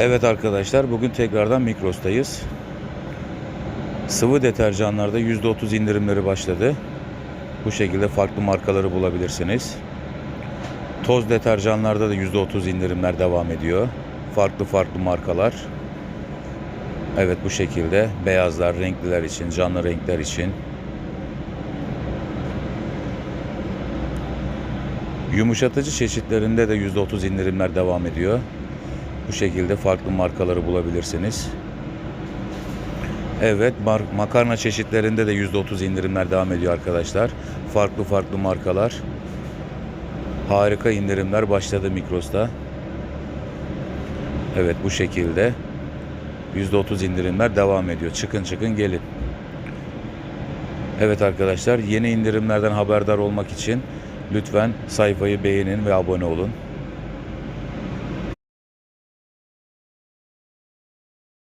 Evet arkadaşlar bugün tekrardan Migros'tayız. Sıvı deterjanlarda %30 indirimleri başladı. Bu şekilde farklı markaları bulabilirsiniz. Toz deterjanlarda da %30 indirimler devam ediyor. Farklı farklı markalar. Evet bu şekilde beyazlar, renkliler için, canlı renkler için. Yumuşatıcı çeşitlerinde de %30 indirimler devam ediyor. Bu şekilde farklı markaları bulabilirsiniz. Evet makarna çeşitlerinde de %30 indirimler devam ediyor arkadaşlar. Farklı farklı markalar. Harika indirimler başladı Migros'ta. Evet bu şekilde %30 indirimler devam ediyor. Çıkın çıkın gelin. Evet arkadaşlar yeni indirimlerden haberdar olmak için lütfen sayfayı beğenin ve abone olun.